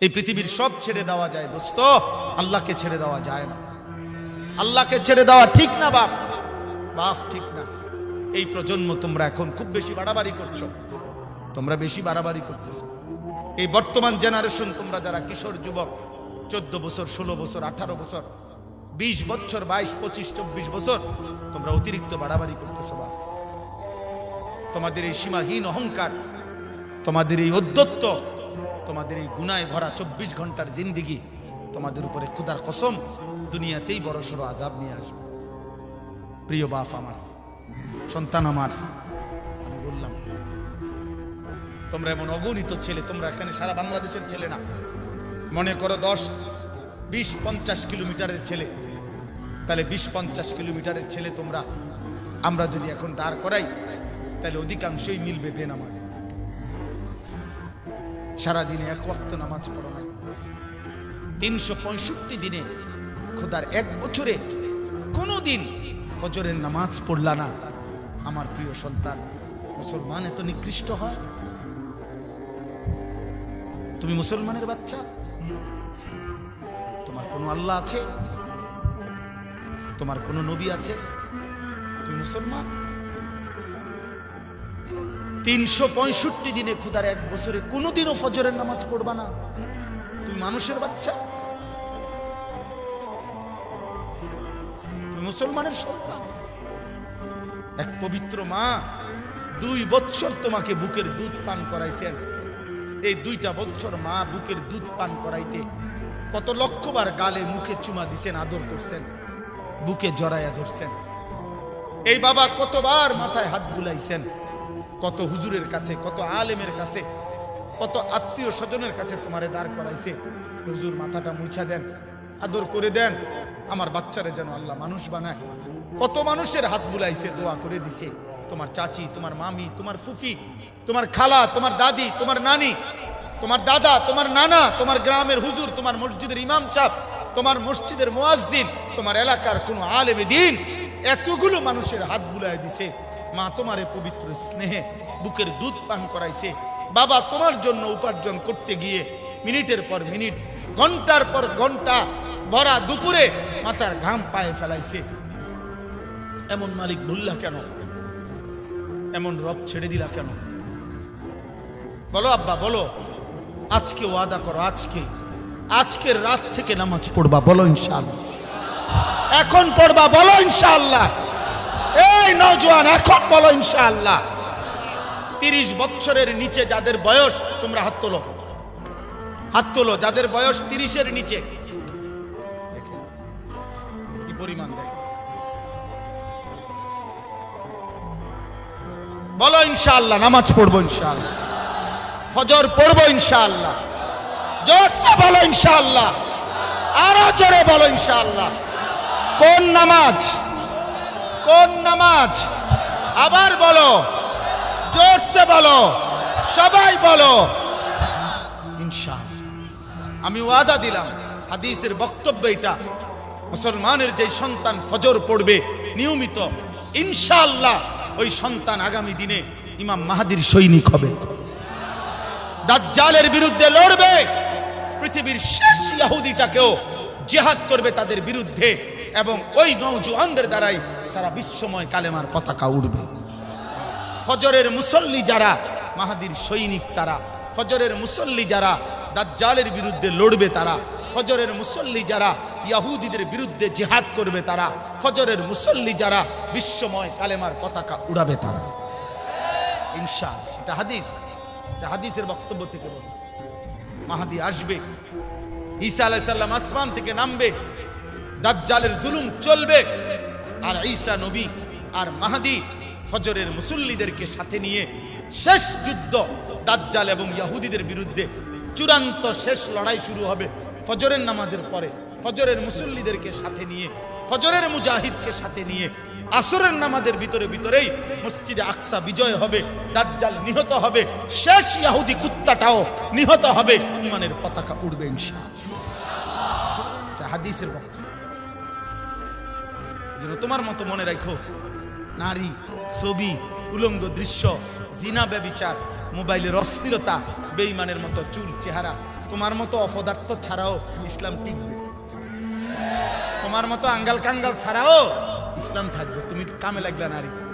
এই পৃথিবীর সব ছেড়ে দেওয়া যায়, দোস্ত। আল্লাহকে ছেড়ে দেওয়া যায় না। আল্লাহকে ছেড়ে দেওয়া ঠিক না, বাপ? বাপ, ঠিক না। এই প্রজন্ম তোমরা এখন খুব বেশি বাড়াবাড়ি করছ। তোমরা বেশি বাড়াবাড়ি করতেছো। এই বর্তমান জেনারেশন তোমরা যারা কিশোর যুবক, চোদ্দ বছর, ষোলো বছর, আঠারো বছর, বিশ বছর, বাইশ, পঁচিশ, চব্বিশ বছর, তোমরা অতিরিক্ত বাড়াবাড়ি করতেছো, বাপ। তোমাদের এই সীমাহীন অহংকার, তোমাদের এই অদ্যত্ত তোমাদের এই গুনায় ভরা চব্বিশ ঘণ্টার জিন্দিগি তোমাদের উপরে ক্ষুদার কসম দুনিয়াতেই বড় সড়ো আজাব নিয়ে আসবে। প্রিয় বাপ আমার, সন্তান আমার, আমি বললাম, তোমরা এমন অগণিত ছেলে, তোমরা এখানে সারা বাংলাদেশের ছেলে না। মনে করো দশ, বিশ, পঞ্চাশ কিলোমিটারের ছেলে। তাহলে বিশ, পঞ্চাশ কিলোমিটারের ছেলে তোমরা। আমরা যদি এখন দাঁড় করাই, তাহলে অধিকাংশই মিলবে বেনামাজ। সারাদিনে এক ওয়াক্ত নামাজ পড়ো না। তিনশো পঁয়ষট্টি দিনে খোদার এক বছরে কোনো দিন ফজরের নামাজ পড়লা না। আমার প্রিয় সন্তান, মুসলমান এত নিকৃষ্ট হয়? তুমি মুসলমানের বাচ্চা? তোমার কোনো আল্লাহ আছে? তোমার কোনো নবী আছে? তুমি মুসলমান? তিনশো পঁয়ষট্টি দিনে খুদার এক বছরে কোনোদিনও ফজরের নামাজ পড়বা না। তুমি মানুষের বাচ্চা। মুসলমানের সন্তান। এক পবিত্র মা দুই বছর তোমাকে বুকের দুধ পান করাইছেন। এই দুইটা বছর মা বুকের দুধ পান করাইতে কত লক্ষবার গালে মুখে চুমা দিছেন, আদর করছেন, বুকে জড়াইয়া ধরছেন। এই বাবা কতবার মাথায় হাত বুলাইছেন। কত হুজুরের কাছে, কত আলেমের কাছে, কত আত্মীয় স্বজনের কাছে তোমারে দাঁড় করাইছে। হুজুর মাথাটা মুছা দেন, আদর করে দেন, আমার বাচ্চারে যেন আল্লাহ মানুষ বানায়। কত মানুষের হাত বুলাইছে, দোয়া করে দিছে। তোমার চাচি, তোমার মামি, তোমার ফুফি, তোমার খালা, তোমার দাদি, তোমার নানি, তোমার দাদা, তোমার নানা, তোমার গ্রামের হুজুর, তোমার মসজিদের ইমাম সাহ তোমার মসজিদের মোয়াজ্জিন, তোমার এলাকার কোনো আলেমে দিন, এতগুলো মানুষের হাত বুলাই দিছে। মা তোমারে পবিত্র স্নেহে বুকের দুধ পান করাইছে। বাবা তোমার জন্য উপার্জন করতে গিয়ে মিনিটের পর মিনিট, ঘণ্টার পর ঘণ্টা ভরা দুপুরে মাথার ঘাম পায়ে ফেলাইছে। এমন মালিক বললা কেন? এমন রব ছেড়ে দিলা কেন? বলো আব্বা, বলো। আজকে ওয়াদা করো, আজকে। আজকের রাত থেকে নামাজ পড়বা, বলো ইনশাআল্লাহ। এখন পড়বা, বলো ইনশাআল্লাহ। এই নজওয়ান এখন বলো ইনশাআল্লাহ। তিরিশ বছরের নিচে যাদের বয়স, তোমরা হাত তোলো। হাত তোলো, যাদের বয়স তিরিশের নিচে। পরিমাণ বলো ইনশাআল্লাহ, নামাজ পড়ব ইনশাআল্লাহ। ফজর পড়ব ইনশাআল্লাহ। জোরসে বলো ইনশাআল্লাহ। আরও জোরে বলো ইনশাআল্লাহ। কোন নামাজ? কোন নামাজ? আবার বলো। জোরসে বলো। সবাই বলো। ইনশাআল্লাহ। আমি ওয়াদা দিলাম, হাদিসের বক্তব্য এটা। মুসলমানের যে সন্তান ফজর পড়বে, নিয়মিত, ইনশাআল্লাহ ওই সন্তান আগামী দিনে ইমাম মাহাদির সৈনিক হবে। দাজ্জালের বিরুদ্ধে লড়বে, পৃথিবীর শেষ ইহুদিটাকেও জিহাদ করবে তাদের বিরুদ্ধে এবং ওই নৌজওয়ানদের দ্বারাই সারা বিশ্বময় কালেমার পতাকা উড়বে। ফজরের মুসল্লি যারা, মাহাদির সৈনিক তারা, ফজরের মুসল্লি যারা, দাজ্জালের বিরুদ্ধে লড়বে তারা, ফজরের মুসল্লি যারা, ইয়াহুদিদের বিরুদ্ধে জিহাদ করবে তারা, ফজরের মুসল্লি যারা, বিশ্বময় কালেমার পতাকা উড়াবে তারা। ইনশাল এটা হাদিস। এটা হাদিসের বক্তব্য থেকে বল মাহাদি আসবে, ঈসা আলাইসাল্লাম আসমান থেকে নামবে, দাজ্জালের জুলুম চলবে। ঈসা নবী আর মাহাদি ফজরের মুসল্লিদেরকে সাথে নিয়ে শেষ যুদ্ধ দাজ্জাল এবং ইয়াহুদিদের বিরুদ্ধে চূড়ান্ত শেষ লড়াই শুরু হবে ফজরের নামাজের পরে। ফজরের মুসল্লিদেরকে সাথে নিয়ে, ফজরের মুজাহিদকে সাথে নিয়ে আসরের নামাজের ভিতরে ভিতরেই মসজিদে আকসা বিজয় হবে, দাজ্জাল নিহত হবে, শেষ ইয়াহুদি কুত্তাটাও নিহত হবে ইমানের পতাকা উড়বে এটা হাদিসের বক্তব্য। যেন তোমার মতো মনে রাখো। নারী, ছবি, উলঙ্গ দৃশ্য, জিনা ব্যবিচার, মোবাইলের অস্থিরতা বেইমানের মতো চুল, চেহারা, তোমার মতো অপদার্থ ছাড়াও ইসলাম টিকবে। তোমার মতো আঙ্গাল কাঙ্গাল ছাড়াও ইসলাম থাকবে। তুমি কামে লাগবে নারী।